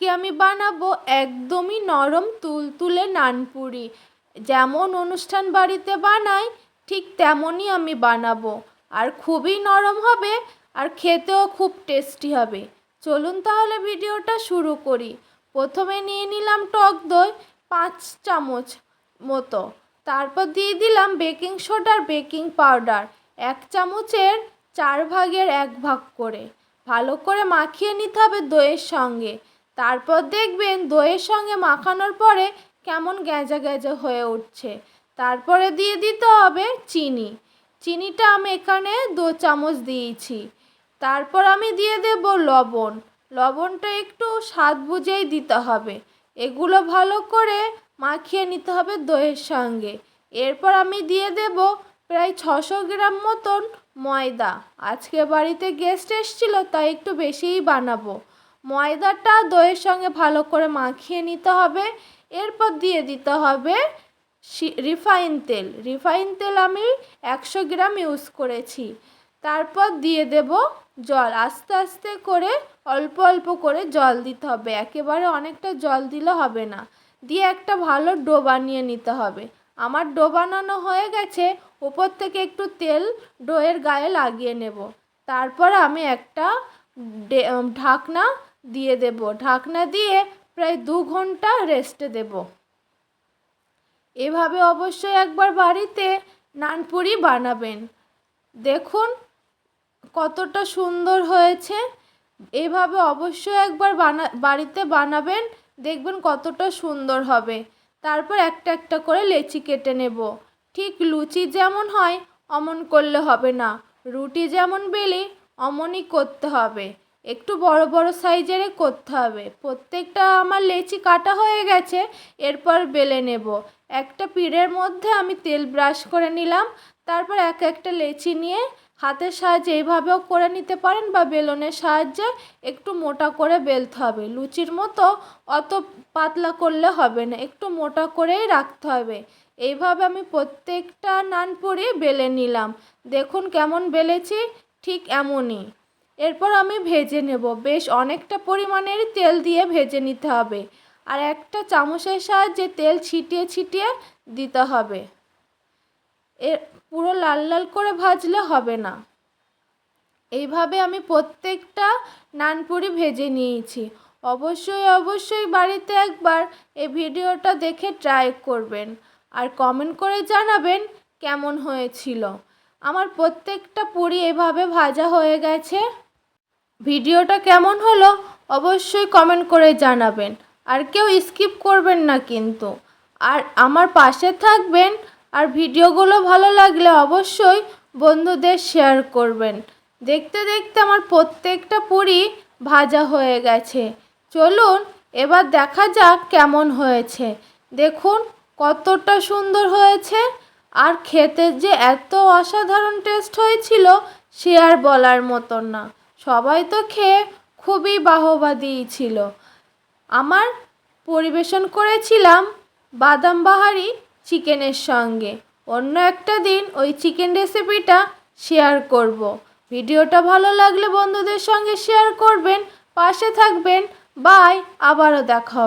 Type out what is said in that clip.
আজকে আমি বানাবো একদমই নরম তুলতুলে নানপুরি। যেমন অনুষ্ঠান বাড়িতে বানাই, ঠিক তেমনই আমি বানাবো। আর খুবই নরম হবে, আর খেতেও খুব টেস্টি হবে। চলুন তাহলে ভিডিওটা শুরু করি। প্রথমে নিয়ে নিলাম টক দই পাঁচ চামচ মতো। তারপর দিয়ে দিলাম বেকিং সোডার বেকিং পাউডার। এক চামচের চার ভাগের এক ভাগ করে। ভালো করে মাখিয়ে নিতে হবে দইয়ের সঙ্গে। তারপর দেখবেন দইয়ের সঙ্গে মাখানোর পরে কেমন গ্যাজা গ্যাজা হয়ে উঠছে। তারপরে দিয়ে দিতে হবে চিনি। চিনিটা আমি এখানে দু চামচ দিয়েছি। তারপর আমি দিয়ে দেব লবণ। লবণটা একটু স্বাদ বুঝেই দিতে হবে। এগুলো ভালো করে মাখিয়ে নিতে হবে দইয়ের সঙ্গে। এরপর আমি দিয়ে দেব প্রায় ছশো গ্রাম মতন ময়দা। আজকে বাড়িতে গেস্ট এসেছিল, তাই একটু বেশিই বানাবো। ময়দাটা দইয়ের সঙ্গে ভালো করে মাখিয়ে নিতে হবে। এরপর দিয়ে দিতে হবে রিফাইন তেল। রিফাইন তেল আমি একশো গ্রাম ইউজ করেছি। তারপর দিয়ে দেব জল। আস্তে আস্তে করে অল্প অল্প করে জল দিতে হবে। একেবারে অনেকটা জল দিলে হবে না। দিয়ে একটা ভালো ডো বানিয়ে নিতে হবে। আমার ডো বানানো হয়ে গেছে। উপর থেকে একটু তেল ডোয়ের গায়ে লাগিয়ে নেব। তারপর আমি একটা ঢাকনা দিয়ে দেব। ঢাকনা দিয়ে প্রায় দু ঘণ্টা রেস্টে দেব। এভাবে অবশ্যই একবার বাড়িতে নানপুরি বানাবেন। দেখুন কতটা সুন্দর হয়েছে। এভাবে অবশ্যই একবার বানা, বাড়িতে বানাবেন, দেখবেন কতটা সুন্দর হবে। তারপর একটা একটা করে লেচি কেটে নেব। ঠিক লুচি যেমন হয়, অমন করলে হবে না। রুটি যেমন বেলি, অমনই করতে হবে। একটু বড় বড় সাইজেরই করতে হবে। প্রত্যেকটা আমার লেচি কাটা হয়ে গেছে, এরপর বেলে নেব। একটা পিড়ের মধ্যে আমি তেল ব্রাশ করে নিলাম, তারপর এক একটা লেচি নিয়ে হাতের সাহায্যে এইভাবেও করে নিতে পারেন বা বেলনের সাহায্যে একটু মোটা করে বেলতে হবে। লুচির মতো অত পাতলা করলে হবে না, একটু মোটা করেই রাখতে হবে। এইভাবে আমি প্রত্যেকটা নানপুরি বেলে নিলাম। দেখুন কেমন বেলেছি, ঠিক এমনই। এরপর আমি ভেজে নেব। বেশ অনেকটা পরিমাণের তেল দিয়ে ভেজে নিতে হবে। আর একটা চামচের সাহায্যে তেল ছিটিয়ে ছিটিয়ে দিতে হবে। এ পুরো লাল লাল করে ভাজলে হবে না। এইভাবে আমি প্রত্যেকটা নানপুরি ভেজে নিয়েছি। অবশ্যই অবশ্যই বাড়িতে একবার এই ভিডিওটা দেখে ট্রাই করবেন। আর কমেন্ট করে জানাবেন কেমন হয়েছিল। আমার প্রত্যেকটা পুরি এভাবে ভাজা হয়ে গেছে। ভিডিওটা কেমন হলো অবশ্যই কমেন্ট করে জানাবেন। আর কেউ স্কিপ করবেন না কিন্তু। আর আমার পাশে থাকবেন আর ভিডিওগুলো ভালো লাগলে অবশ্যই বন্ধুদের শেয়ার করবেন। দেখতে দেখতে আমার প্রত্যেকটা পুরি ভাজা হয়ে গেছে। চলুন এবার দেখা যাক কেমন হয়েছে। দেখুন কতটা সুন্দর হয়েছে। আর খেতে যে এত অসাধারণ টেস্ট হয়েছিল, সে আর বলার মতন না। সবাই তো খেয়ে খুবই বাহবা দিয়েছিল। আমার পরিবেশন করেছিলাম বাদাম বাহারি চিকেনের সঙ্গে। অন্য একটা দিন ওই চিকেন রেসিপিটা শেয়ার করব। ভিডিওটা ভালো লাগলে বন্ধুদের সঙ্গে শেয়ার করবেন, পাশে থাকবেন। বাই, আবারও দেখা